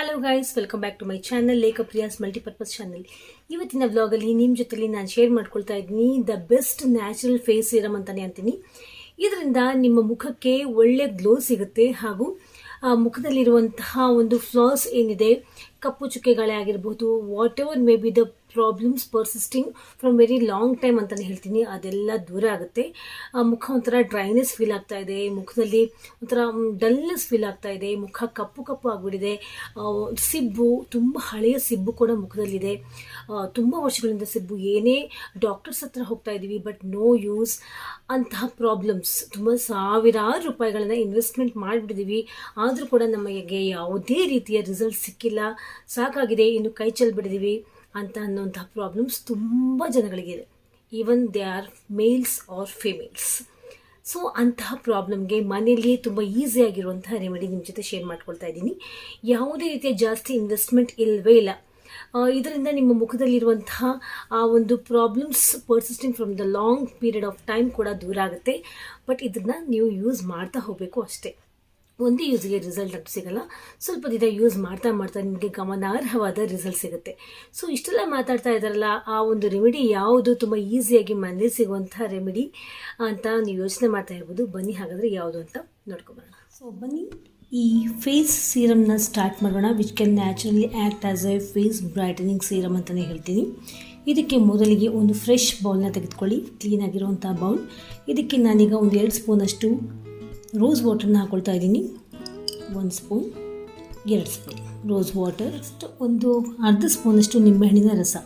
Hello guys welcome back to my channel Lekha Priya's multipurpose channel ಇವತ್ತಿನ ವ್ಲಾಗಲ್ಲಿ ನಿಮ್ಮ ಜೊತೆಲಿ ನಾನು ಶೇರ್ ಮಾಡ್ಕೊಳ್ತಾ ಇದ್ದೀನಿ the best natural face serum ಅಂತಾನೆ ಅಂತೀನಿ. ಇದರಿಂದ ನಿಮ್ಮ ಮುಖಕ್ಕೆ ಒಳ್ಳೆ ಗ್ಲೋ ಸಿಗುತ್ತೆ ಹಾಗೂ ಮುಖದಲ್ಲಿರುವಂತಹ ಒಂದು ಫ್ಲಾಸ್ ಏನಿದೆ, ಕಪ್ಪು ಚುಕ್ಕೆಗಳೇ ಆಗಿರ್ಬೋದು whatever may be the problems persisting from very long time ಅಂತಲೇ ಹೇಳ್ತೀನಿ. ಅದೆಲ್ಲ ದೂರ ಆಗುತ್ತೆ. ಮುಖ ಒಂಥರ ಡ್ರೈನೆಸ್ ಫೀಲ್ ಆಗ್ತಾ ಇದೆ. ಮುಖದಲ್ಲಿ ಒಂಥರ ಡಲ್ನೆಸ್ ಫೀಲ್ ಆಗ್ತಾ ಇದೆ. ಮುಖ ಕಪ್ಪು ಕಪ್ಪು ಆಗಿಬಿಟ್ಟಿದೆ. ಸಿಬ್ಬು, ತುಂಬ ಹಳೆಯ ಸಿಬ್ಬು ಕೂಡ ಮುಖದಲ್ಲಿದೆ. ತುಂಬ ವರ್ಷಗಳಿಂದ ಸಿಬ್ಬು ಏನೇ ಡಾಕ್ಟರ್ಸ್ ಹತ್ರ ಹೋಗ್ತಾ ಇದ್ದೀವಿ ಬಟ್ ನೋ ಯೂಸ್ ಅಂತಹ ಪ್ರಾಬ್ಲಮ್ಸ್ ತುಂಬ ಸಾವಿರಾರು ರೂಪಾಯಿಗಳನ್ನ ಇನ್ವೆಸ್ಟ್ಮೆಂಟ್ ಮಾಡಿಬಿಟ್ಟಿದ್ದೀವಿ ಆದರೂ ಕೂಡ ನಮಗೆ ಯಾವುದೇ ರೀತಿಯ ರಿಸಲ್ಟ್ ಸಿಕ್ಕಿಲ್ಲ. ಸಾಕಾಗಿದೆ. ಇನ್ನು ಕೈ ಚೆಲ್ಬಿಟ್ಟಿದ್ದೀವಿ ಅಂತ ಅನ್ನೋಂಥ ಪ್ರಾಬ್ಲಮ್ಸ್ ತುಂಬ ಜನಗಳಿಗಿದೆ even they are males are females so ಅಂತಹ ಪ್ರಾಬ್ಲಮ್ಗೆ ಮನೆಯಲ್ಲಿಯೇ ತುಂಬ ಈಸಿಯಾಗಿರುವಂತಹ ರೆಮಿಡಿ ನಿಮ್ಮ ಜೊತೆ ಶೇರ್ ಮಾಡ್ಕೊಳ್ತಾ ಇದ್ದೀನಿ. ಯಾವುದೇ ರೀತಿಯ ಜಾಸ್ತಿ ಇನ್ವೆಸ್ಟ್ಮೆಂಟ್ ಇಲ್ಲವೇ ಇಲ್ಲ. ಇದರಿಂದ ನಿಮ್ಮ ಮುಖದಲ್ಲಿರುವಂತಹ, ಆ, ಒಂದು problems persisting from the long period of time ಕೂಡ ದೂರ ಆಗುತ್ತೆ. ಬಟ್ ಇದನ್ನು ನೀವು ಯೂಸ್ ಮಾಡ್ತಾ ಹೋಗಬೇಕು ಅಷ್ಟೇ. ಒಂದೇ ಯೂಸ್ಗೆ ರಿಸಲ್ಟ್ ಅಂತ ಸಿಗಲ್ಲ. ಸ್ವಲ್ಪ ದಿನ ಯೂಸ್ ಮಾಡ್ತಾ ಮಾಡ್ತಾ ನಿಮಗೆ ಗಮನಾರ್ಹವಾದ ರಿಸಲ್ಟ್ ಸಿಗುತ್ತೆ. ಸೊ ಇಷ್ಟೆಲ್ಲ ಮಾತಾಡ್ತಾ ಇದ್ದಾರಲ್ಲ, ಆ ಒಂದು ರೆಮಿಡಿ ಯಾವುದು ತುಂಬ ಈಸಿಯಾಗಿ ಮನೆಯಲ್ಲಿ ಸಿಗುವಂಥ ರೆಮಿಡಿ ಅಂತ ನೀವು ಯೋಚನೆ ಮಾಡ್ತಾ ಇರ್ಬೋದು. ಬನ್ನಿ ಹಾಗಾದರೆ ಯಾವುದು ಅಂತ ನೋಡ್ಕೊಬರೋಣ. ಸೊ ಬನ್ನಿ, ಈ ಫೇಸ್ ಸೀರಮ್ನ ಸ್ಟಾರ್ಟ್ ಮಾಡೋಣ which can naturally act as a face brightening serum ಅಂತಲೇ ಹೇಳ್ತೀನಿ. ಇದಕ್ಕೆ ಮೊದಲಿಗೆ ಒಂದು ಫ್ರೆಶ್ ಬೌಲ್ನ ತೆಗೆದುಕೊಳ್ಳಿ ಕ್ಲೀನಾಗಿರುವಂಥ ಬೌಲ್ ಇದಕ್ಕೆ ನಾನೀಗ ಒಂದು ಎರಡು ಸ್ಪೂನಷ್ಟು ರೋಸ್ ವಾಟರ್ನ ಹಾಕೊಳ್ತಾ ಇದ್ದೀನಿ. ಒಂದು ಸ್ಪೂನ್, ಎರಡು ಸ್ಪೂನ್. ರೋಸ್ ವಾಟರ್ ಅಷ್ಟು ಒಂದು ಅರ್ಧ ಸ್ಪೂನಷ್ಟು ನಿಂಬೆಹಣ್ಣಿನ ರಸ.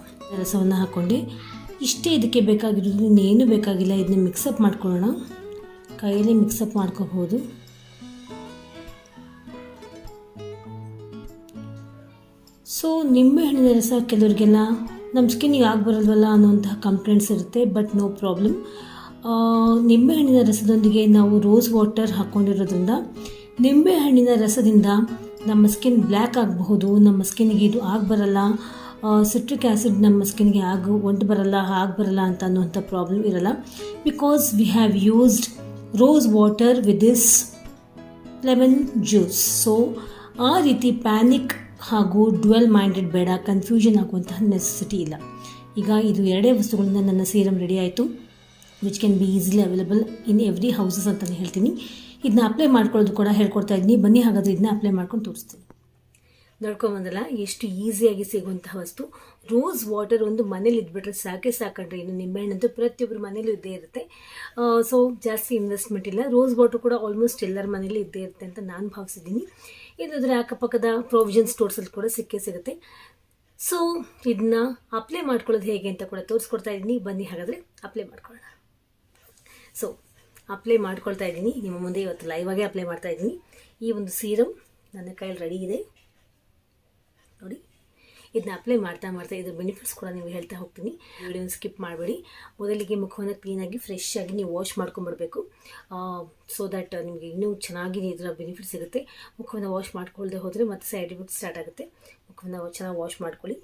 ರಸವನ್ನು ಹಾಕ್ಕೊಂಡೆ ಇಷ್ಟೇ ಇದಕ್ಕೆ ಬೇಕಾಗಿರೋದು ಇನ್ನೇನು ಬೇಕಾಗಿಲ್ಲ. ಇದನ್ನ ಮಿಕ್ಸಪ್ ಮಾಡ್ಕೊಳ್ಳೋಣ. ಕೈಯಲ್ಲಿ ಮಿಕ್ಸಪ್ ಮಾಡ್ಕೋಬಹುದು. ಸೊ ನಿಂಬೆಹಣ್ಣಿನ ರಸ ಕೆಲವರಿಗೆಲ್ಲ ನಮ್ಮ ಸ್ಕಿನ್ನಿಗೆ ಆಗಬರಲ್ವಲ್ಲ ಅನ್ನೋಂತಹ ಕಂಪ್ಲೇಂಟ್ಸ್ ಇರುತ್ತೆ ಬಟ್ ನೋ ಪ್ರಾಬ್ಲಮ್ ನಿಂಬೆಹಣ್ಣಿನ ರಸದೊಂದಿಗೆ ನಾವು ರೋಸ್ ವಾಟರ್ ಹಾಕ್ಕೊಂಡಿರೋದ್ರಿಂದ ನಿಂಬೆಹಣ್ಣಿನ ರಸದಿಂದ ನಮ್ಮ ಸ್ಕಿನ್ ಬ್ಲ್ಯಾಕ್ ಆಗಬಹುದು, ನಮ್ಮ ಸ್ಕಿನ್ಗೆ ಇದು ಆಗಬರಲ್ಲ ಸಿಟ್ರಿಕ್ ಆ್ಯಸಿಡ್ ನಮ್ಮ ಸ್ಕಿನ್ಗೆ ಆಗ ಒಂಟು ಬರಲ್ಲ, ಆಗ ಬರಲ್ಲ ಅಂತ ಅನ್ನುವಂಥ ಪ್ರಾಬ್ಲಮ್ ಇರಲ್ಲ. Because we have used rose water with this lemon juice so ಆ ರೀತಿ ಪ್ಯಾನಿಕ್ ಹಾಗೂ ಡ್ವೆಲ್ ಮೈಂಡೆಡ್ ಬೇಡ ಕನ್ಫ್ಯೂಷನ್ ಆಗುವಂತಹ ನೆಸೆಸಿಟಿ ಇಲ್ಲ. ಈಗ ಇದು ಎರಡೇ ವಸ್ತುಗಳಿಂದ ನನ್ನ ಸೀರಮ್ ರೆಡಿ ಆಯಿತು. Which can be easily available in every houses ಅಂತಲೇ ಹೇಳ್ತೀನಿ. ಇದನ್ನ ಅಪ್ಲೈ ಮಾಡ್ಕೊಳ್ಳೋದು ಕೂಡ ಹೇಳ್ಕೊಡ್ತಾ ಇದ್ದೀನಿ. ಬನ್ನಿ, ಹಾಗಾದರೆ ಇದನ್ನ ಅಪ್ಲೈ ಮಾಡ್ಕೊಂಡು ತೋರಿಸ್ತೀನಿ. ನೋಡ್ಕೊಂಬಂದಲ್ಲ ಎಷ್ಟು ಈಸಿಯಾಗಿ ಸಿಗುವಂತಹ ವಸ್ತು. ರೋಸ್ ವಾಟರ್ ಒಂದು ಮನೇಲಿ ಇದ್ಬಿಟ್ರೆ ಸಾಕೆ ಸಾಕಂಡ್ರೆ ಇನ್ನು ನಿಂಬೆಹಣ್ಣಂತೂ ಪ್ರತಿಯೊಬ್ಬರ ಮನೇಲೂ ಇದ್ದೇ ಇರುತ್ತೆ. ಸೊ ಜಾಸ್ತಿ ಇನ್ವೆಸ್ಟ್ಮೆಂಟ್ ಇಲ್ಲ. ರೋಸ್ ವಾಟರ್ ಕೂಡ ಆಲ್ಮೋಸ್ಟ್ ಎಲ್ಲರ ಮನೇಲಿ ಇದ್ದೇ ಇರುತ್ತೆ ಅಂತ ನಾನು ಭಾವಿಸಿದ್ದೀನಿ. ಇಲ್ಲದ್ರೆ ಅಕ್ಕಪಕ್ಕದ ಪ್ರೊವಿಷನ್ ಸ್ಟೋರ್ಸಲ್ಲಿ ಕೂಡ ಸಿಕ್ಕೇ ಸಿಗುತ್ತೆ. ಸೊ ಇದನ್ನ ಅಪ್ಲೈ ಮಾಡ್ಕೊಳ್ಳೋದು ಹೇಗೆ ಅಂತ ಕೂಡ ತೋರಿಸ್ಕೊಡ್ತಾ ಇದ್ದೀನಿ. ಬನ್ನಿ, ಹಾಗಾದರೆ ಅಪ್ಲೈ ಮಾಡ್ಕೊಳ್ಳೋಣ. ಸೊ ಅಪ್ಲೈ ಮಾಡ್ಕೊಳ್ತಾ ಇದ್ದೀನಿ. ನಿಮ್ಮ ಮುಂದೆ ಇವತ್ತು ಲೈವಾಗೇ ಅಪ್ಲೈ ಮಾಡ್ತಾ ಇದ್ದೀನಿ. ಈ ಒಂದು ಸೀರಮ್ ನನ್ನ ಕೈಯಲ್ಲಿ ರೆಡಿ ಇದೆ. ನೋಡಿ ಇದನ್ನ ಅಪ್ಲೈ ಮಾಡ್ತಾ ಮಾಡ್ತಾ ಇದ್ರ ಬೆನಿಫಿಟ್ಸ್ ಕೂಡ ನೀವು ಹೇಳ್ತಾ ಹೋಗ್ತೀನಿ. ವಿಡಿಯೋನ ಸ್ಕಿಪ್ ಮಾಡಬೇಡಿ. ಮೊದಲಿಗೆ ಮುಖವನ್ನು ಕ್ಲೀನಾಗಿ ಫ್ರೆಶ್ ಆಗಿ ನೀವು ವಾಶ್ ಮಾಡ್ಕೊಂಬರ್ಬೇಕು ಸೊ ದಟ್ ನಿಮಗೆ ಇನ್ನೂ ಚೆನ್ನಾಗಿ ಇದರ ಬೆನಿಫಿಟ್ ಸಿಗುತ್ತೆ. ಮುಖವನ್ನು ವಾಶ್ ಮಾಡ್ಕೊಳ್ಳದೆ ಹೋದರೆ ಮತ್ತೆ ಸೈಡ್ ಎಫೆಕ್ಟ್ ಸ್ಟಾರ್ಟ್ ಆಗುತ್ತೆ. ಮುಖವನ್ನು ಚೆನ್ನಾಗಿ ವಾಶ್ ಮಾಡ್ಕೊಳ್ಳಿ.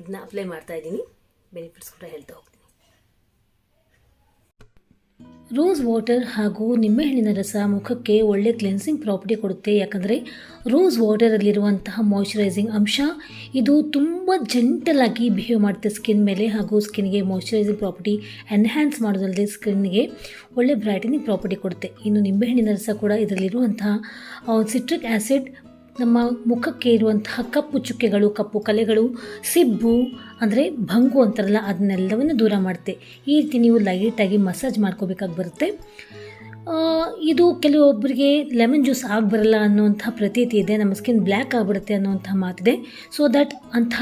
ಇದನ್ನ ಅಪ್ಲೈ ಮಾಡ್ತಾ ಇದ್ದೀನಿ. ಬೆನಿಫಿಟ್ಸ್ ಕೂಡ ಹೇಳ್ತಾ ಹೋಗ್ತೀನಿ. ರೋಸ್ ವಾಟರ್ ಹಾಗೂ ನಿಂಬೆಹಣ್ಣಿನ ರಸ ಮುಖಕ್ಕೆ ಒಳ್ಳೆ ಕ್ಲೆನ್ಸಿಂಗ್ ಪ್ರಾಪರ್ಟಿ ಕೊಡುತ್ತೆ. ಯಾಕಂದರೆ ರೋಸ್ ವಾಟರಲ್ಲಿರುವಂತಹ ಮಾಯ್ಚರೈಸಿಂಗ್ ಅಂಶ, ಇದು ತುಂಬ ಜೆಂಟಲಾಗಿ ಬಿಹೇವ್ ಮಾಡುತ್ತೆ ಸ್ಕಿನ್ ಮೇಲೆ ಹಾಗೂ ಸ್ಕಿನ್ಗೆ ಮಾಯ್ಚರೈಸಿಂಗ್ ಪ್ರಾಪರ್ಟಿ ಎನ್ಹ್ಯಾನ್ಸ್ ಮಾಡೋದಲ್ಲದೆ ಸ್ಕಿನ್ಗೆ ಒಳ್ಳೆ ಬ್ರೈಟನಿಂಗ್ ಪ್ರಾಪರ್ಟಿ ಕೊಡುತ್ತೆ. ಇನ್ನು ನಿಂಬೆಹಣ್ಣಿನ ರಸ ಕೂಡ ಇದರಲ್ಲಿರುವಂತಹ ಸಿಟ್ರಿಕ್ ಆ್ಯಸಿಡ್ ನಮ್ಮ ಮುಖಕ್ಕೆ ಇರುವಂತಹ ಕಪ್ಪು ಚುಕ್ಕೆಗಳು, ಕಪ್ಪು ಕಲೆಗಳು, ಸಿಬ್ಬು, ಅಂದರೆ ಭಂಗು ಅಂತಾರಲ್ಲ, ಅದನ್ನೆಲ್ಲವನ್ನು ದೂರ ಮಾಡುತ್ತೆ. ಈ ರೀತಿ ನೀವು ಲೈಟಾಗಿ ಮಸಾಜ್ ಮಾಡ್ಕೋಬೇಕಾಗಿ ಬರುತ್ತೆ. ಇದು ಕೆಲವೊಬ್ಬರಿಗೆ ಲೆಮನ್ ಜ್ಯೂಸ್ ಆಗಬರಲ್ಲ ಅನ್ನುವಂಥ ಪ್ರತೀತಿ ಇದೆ, ನಮ್ಮ ಸ್ಕಿನ್ ಬ್ಲ್ಯಾಕ್ ಆಗಿಬಿಡುತ್ತೆ ಅನ್ನುವಂಥ ಮಾತಿದೆ. ಸೊ ದಟ್ ಅಂಥ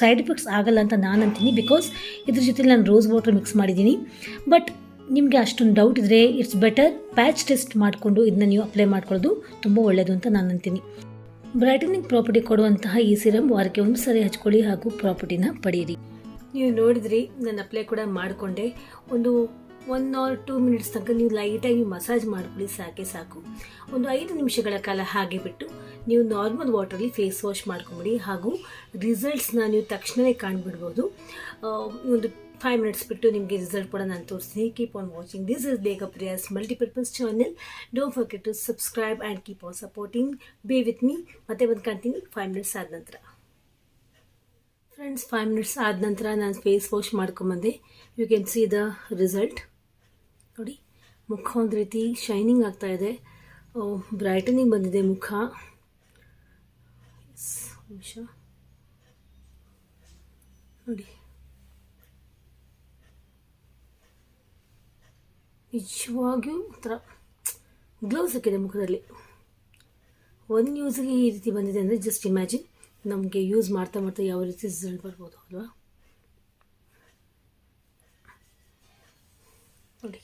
ಸೈಡ್ ಎಫೆಕ್ಟ್ಸ್ ಆಗಲ್ಲ ಅಂತ ನಾನು ಅಂತೀನಿ ಬಿಕಾಸ್ ಇದ್ರ ಜೊತೆ ನಾನು ರೋಸ್ ವಾಟರ್ ಮಿಕ್ಸ್ ಮಾಡಿದ್ದೀನಿ. ಬಟ್ ನಿಮಗೆ ಅಷ್ಟೊಂದು ಡೌಟ್ ಇದ್ದರೆ ಇಟ್ಸ್ ಬೆಟರ್ ಪ್ಯಾಚ್ ಟೆಸ್ಟ್ ಮಾಡಿಕೊಂಡು ಇದನ್ನ ನೀವು ಅಪ್ಲೈ ಮಾಡ್ಕೊಳ್ಳೋದು ತುಂಬ ಒಳ್ಳೆಯದು ಅಂತ ನಾನು ಅಂತೀನಿ. ಬ್ರೈಟನಿಂಗ್ ಪ್ರಾಪರ್ಟಿ ಕೊಡುವಂತಹ ಈ ಸಿರಮ್ ವಾರಕ್ಕೆ ಒಂದು ಸರಿ ಹಚ್ಕೊಳ್ಳಿ ಹಾಗೂ ಪ್ರಾಪರ್ಟಿನ ಪಡೆಯಿರಿ. ನೀವು ನೋಡಿದ್ರಿ ನಾನು ಅಪ್ಲೈ ಕೂಡ ಮಾಡಿಕೊಂಡೆ. ಒಂದು ಒನ್ ಆರ್ ಟೂ ಮಿನಿಟ್ಸ್ ತನಕ ನೀವು ಲೈಟಾಗಿ ಮಸಾಜ್ ಮಾಡ್ಕೊಳ್ಳಿ, ಸಾಕೆ ಸಾಕು. ಒಂದು ಐದು ನಿಮಿಷಗಳ ಕಾಲ ಹಾಗೆ ಬಿಟ್ಟು ನೀವು ನಾರ್ಮಲ್ ವಾಟರಲ್ಲಿ ಫೇಸ್ ವಾಶ್ ಮಾಡ್ಕೊಂಬಿಡಿ ಹಾಗೂ ರಿಸಲ್ಟ್ಸ್ನ ನೀವು ತಕ್ಷಣವೇ ಕಾಣ್ಬಿಡ್ಬೋದು. ಒಂದು ಫೈವ್ ಮಿನಿಟ್ಸ್ ಬಿಟ್ಟು ನಿಮಗೆ ರಿಸಲ್ಟ್ ಕೂಡ ನಾನು ತೋರಿಸ್ತೀನಿ. Keep on watching this is ಬೇಗ Priya's multipurpose channel don't forget to subscribe and keep on supporting be with me ಮತ್ತೆ ಬಂದು ಕಾಣ್ತೀನಿ ಫೈವ್ ಮಿನಿಟ್ಸ್ ಆದ ನಂತರ. ಫ್ರೆಂಡ್ಸ್ ಫೈವ್ ಮಿನಿಟ್ಸ್ ಆದ ನಂತರ ನಾನು face wash ಮಾಡ್ಕೊಂಬಂದೆ you can see the result ನೋಡಿ, ಮುಖ ಒಂದು ರೀತಿ ಶೈನಿಂಗ್ ಆಗ್ತಾ ಇದೆ. ಬ್ರೈಟನಿಂಗ್ ಬಂದಿದೆ ಮುಖ. ನೋಡಿ. ನಿಜವಾಗಿಯೂ ಒಂಥರ ಗ್ಲೋ ಸಿಕ್ಕಿದೆ ಮುಖದಲ್ಲಿ. ಒಂದು ನ್ಯೂಸ್ಗೆ ಈ ರೀತಿ ಬಂದಿದೆ ಅಂದರೆ ಜಸ್ಟ್ ಇಮ್ಯಾಜಿನ್ ನಮಗೆ ಯೂಸ್ ಮಾಡ್ತಾ ಮಾಡ್ತಾ ಯಾವ ರೀತಿ ರಿಸಲ್ಟ್ ಬರ್ಬೋದು, ಅಲ್ವಾ? ನೋಡಿ.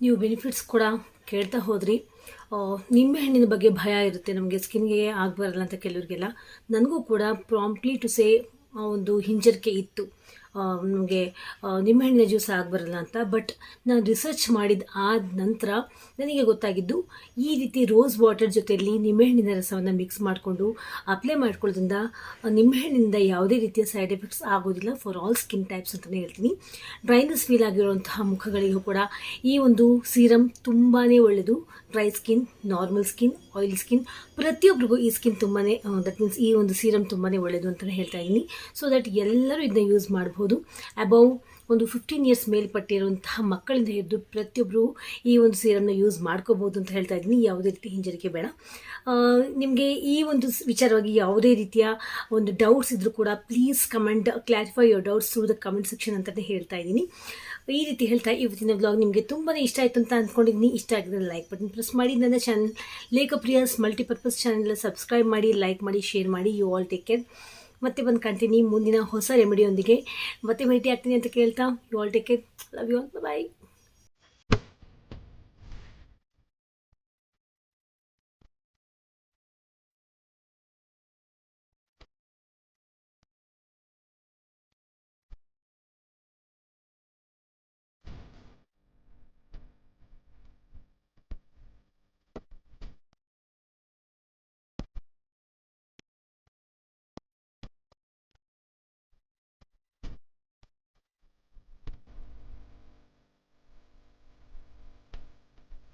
ನೀವು ಬೆನಿಫಿಟ್ಸ್ ಕೂಡ? ಕೇಳ್ತಾ ಹೋದ್ರಿ. ನಿಂಬೆ ನಿಂಬೆಹಣ್ಣಿನ ಬಗ್ಗೆ ಭಯ ಇರುತ್ತೆ, ನಮಗೆ ಸ್ಕಿನ್ಗೆ ಆಗಬಾರಲ್ಲ ಅಂತ ಕೆಲವರಿಗೆಲ್ಲ. ನನಗೂ ಕೂಡ ಪ್ರಾಂಪ್ಟ್ಲಿ ಟು ಸೇ ಒಂದು ಹಿಂಜರಿಕೆ ಇತ್ತು. ನಮಗೆ ನಿಂಬೆಹಣ್ಣಿನ ಜ್ಯೂಸ್ ಆಗಬರಲ್ಲ ಅಂತ. ಬಟ್ ನಾನು ರಿಸರ್ಚ್ ಮಾಡಿದ ಆದ ನಂತರ ನನಗೆ ಗೊತ್ತಾಗಿದ್ದು, ಈ ರೀತಿ ರೋಸ್ ವಾಟರ್ ಜೊತೆಯಲ್ಲಿ ನಿಂಬೆಹಣ್ಣಿನ ರಸವನ್ನು ಮಿಕ್ಸ್ ಮಾಡಿಕೊಂಡು ಅಪ್ಲೈ ಮಾಡ್ಕೊಳ್ಳೋದ್ರಿಂದ ನಿಂಬೆಹಣ್ಣಿನಿಂದ ಯಾವುದೇ ರೀತಿಯ ಸೈಡ್ ಎಫೆಕ್ಟ್ಸ್ ಆಗೋದಿಲ್ಲ ಫಾರ್ ಆಲ್ ಸ್ಕಿನ್ ಟೈಪ್ಸ್ ಅಂತಲೇ ಹೇಳ್ತೀನಿ. ಡ್ರೈನೆಸ್ ಫೀಲ್ ಆಗಿರುವಂತಹ ಮುಖಗಳಿಗೂ ಕೂಡ ಈ ಒಂದು ಸೀರಮ್ ತುಂಬಾ ಒಳ್ಳೆಯದು dry skin normal skin oil skin ಪ್ರತಿಯೊಬ್ಬರಿಗೂ ಈ ಸ್ಕಿನ್ ತುಂಬಾ ದಟ್ ಮೀನ್ಸ್ ಈ ಒಂದು ಸೀರಮ್ ತುಂಬಾ ಒಳ್ಳೆಯದು ಅಂತಲೇ ಹೇಳ್ತಾ ಇದ್ದೀನಿ. ಸೊ ದಟ್ ಎಲ್ಲರೂ ಇದನ್ನ ಯೂಸ್ ಮಾಡ್ಬೋದು. ಅಬೌವ್ ಒಂದು ಫಿಫ್ಟೀನ್ ಇಯರ್ಸ್ ಮೇಲ್ಪಟ್ಟಿರುವಂತಹ ಮಕ್ಕಳಿಂದ ಹಿಡಿದು ಪ್ರತಿಯೊಬ್ಬರು ಈ ಒಂದು ಸೀರಮ್ನ ಯೂಸ್ ಮಾಡ್ಕೋಬೋದು ಅಂತ ಹೇಳ್ತಾ ಇದ್ದೀನಿ. ಯಾವುದೇ ರೀತಿ ಹಿಂಜರಿಕೆ ಬೇಡ. ನಿಮಗೆ ಈ ಒಂದು ವಿಚಾರವಾಗಿ ಯಾವುದೇ ರೀತಿಯ ಒಂದು ಡೌಟ್ಸ್ ಇದ್ದರೂ ಕೂಡ please comment clarify your doubts through the comment section ಅಂತಲೇ ಹೇಳ್ತಾ ಇದ್ದೀನಿ. ಈ ರೀತಿ ಹೇಳ್ತಾ ಇವತ್ತಿನ ಬ್ಲಾಗ್ ನಿಮಗೆ ತುಂಬಾ ಇಷ್ಟ ಆಯಿತು ಅಂತ ಅಂದ್ಕೊಂಡಿದ್ದೀನಿ ಇಷ್ಟ ಆಗಿದ್ರೆ ಲೈಕ್ ಬಟನ್ ಪ್ರೆಸ್ ಮಾಡಿ. ನನ್ನ channel Lekhapriya's multipurpose channel subscribe ಮಾಡಿ ಲೈಕ್ ಮಾಡಿ ಶೇರ್ ಮಾಡಿ. ಯು ಆಲ್ ಟೇಕ್ ಕೇರ್ ಮತ್ತೆ ಬಂದು ಕಾಣ್ತೀನಿ ಮುಂದಿನ ಹೊಸ ರೆಮಿಡಿಯೊಂದಿಗೆ ಮತ್ತೆ ಭೇಟಿ ಆಗ್ತೀನಿ ಅಂತ ಕೇಳ್ತಾ you all take love you all bye